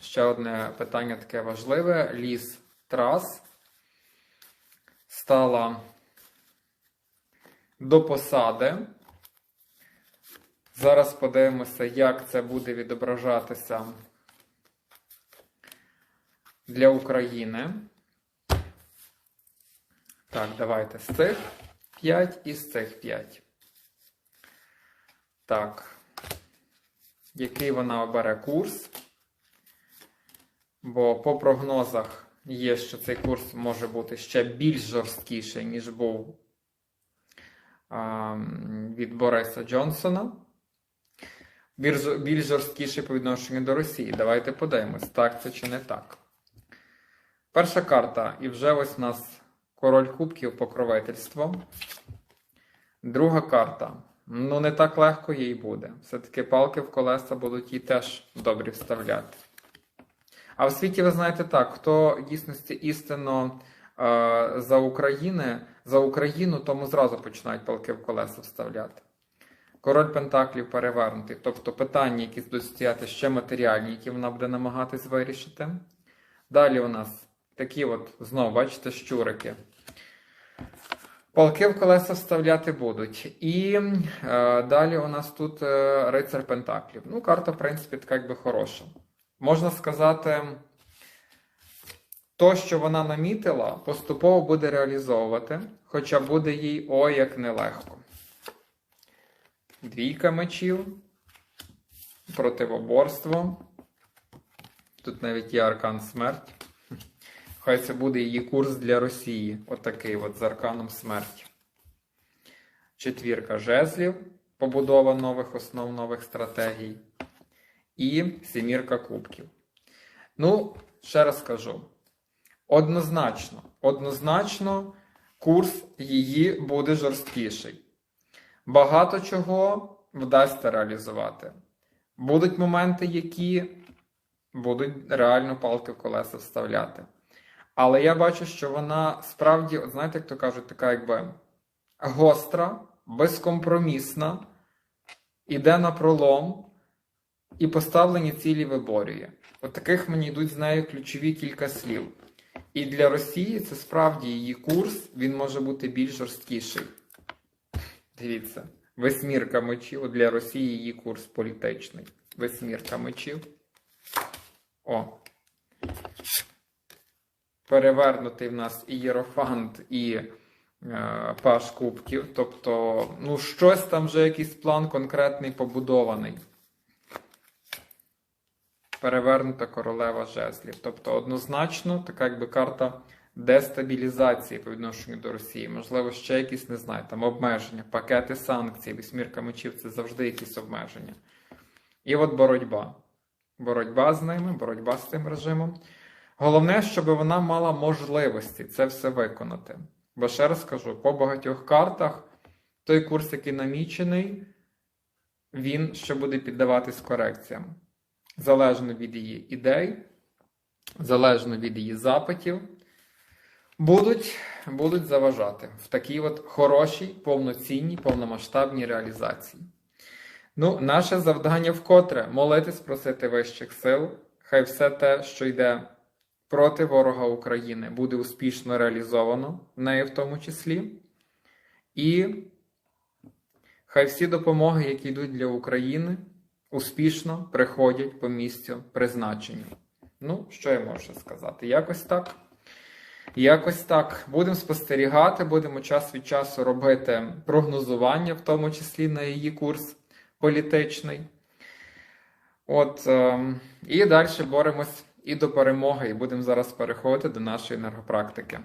ще одне питання таке важливе. Ліс трас стала до посади. Зараз подивимося, як це буде відображатися для України. Так, давайте з цих 5 і з цих 5. Так. Який вона обере курс? Бо по прогнозах є, що цей курс може бути ще більш жорсткіший, ніж був від Бориса Джонсона. Більш жорсткіший по відношенню до Росії. Давайте подивимось, так це чи не так. Перша карта, і вже ось у нас король кубків покровительство. Друга карта. Ну, не так легко їй буде. Все-таки палки в колеса будуть їй теж добрі вставляти. А в світі, ви знаєте так, хто дійсності істинно е, за України, за Україну, тому зразу починають палки в колеса вставляти. Король Пентаклів перевернутий. Тобто питання, які будуть стояти ще матеріальні, які вона буде намагатись вирішити. Далі у нас такі от, знову, бачите, щурики. Палки в колеса вставляти будуть. І е, далі у нас тут е, рицар Пентаклів. Ну, карта, в принципі, така якби хороша. Можна сказати, то, що вона намітила, поступово буде реалізовувати, хоча буде їй ой як нелегко. Двійка мечів, противоборство. Тут навіть є аркан смерть. Хай це буде її курс для Росії. Отакий от, з арканом смерті. Четвірка жезлів, побудова нових основ нових стратегій. І сімірка кубків. Ну, ще раз кажу. Однозначно, однозначно, курс її буде жорсткіший. Багато чого вдасться реалізувати. Будуть моменти, які будуть реально палки в колеса вставляти. Але я бачу, що вона справді, от знаєте, як то кажуть, така якби гостра, безкомпромісна, іде на пролом і поставлені цілі виборює. От таких мені йдуть з нею ключові кілька слів. І для Росії це справді її курс, він може бути більш жорсткіший. Дивіться, восьмірка мечів для Росії її курс політичний. Восьмірка мечів. О. Перевернутий в нас і Єрофант, і е, Паш Кубків. Тобто, ну, щось там вже якийсь план конкретний побудований. Перевернута королева жезлів. Тобто, однозначно, така якби карта дестабілізації по відношенню до Росії. Можливо, ще якісь, не знаю, там обмеження, пакети санкцій, вісьмірка мечів це завжди якісь обмеження. І от боротьба. Боротьба з ними, боротьба з цим режимом. Головне, щоб вона мала можливості це все виконати. Бо ще раз кажу, по багатьох картах той курс, який намічений, він ще буде піддаватись корекціям. Залежно від її ідей, залежно від її запитів, будуть, будуть заважати в такій от хорошій, повноцінній, повномасштабній реалізації. Ну, наше завдання вкотре молитись, просити вищих сил. Хай все те, що йде проти ворога України, буде успішно реалізовано, в неї в тому числі. І хай всі допомоги, які йдуть для України, успішно приходять по місцю призначення. Ну, що я можу сказати? Якось так. Якось так. Будемо спостерігати, будемо час від часу робити прогнозування, в тому числі на її курс політичний. От, е, І далі боремось і до перемоги, і будемо зараз переходити до нашої енергопрактики.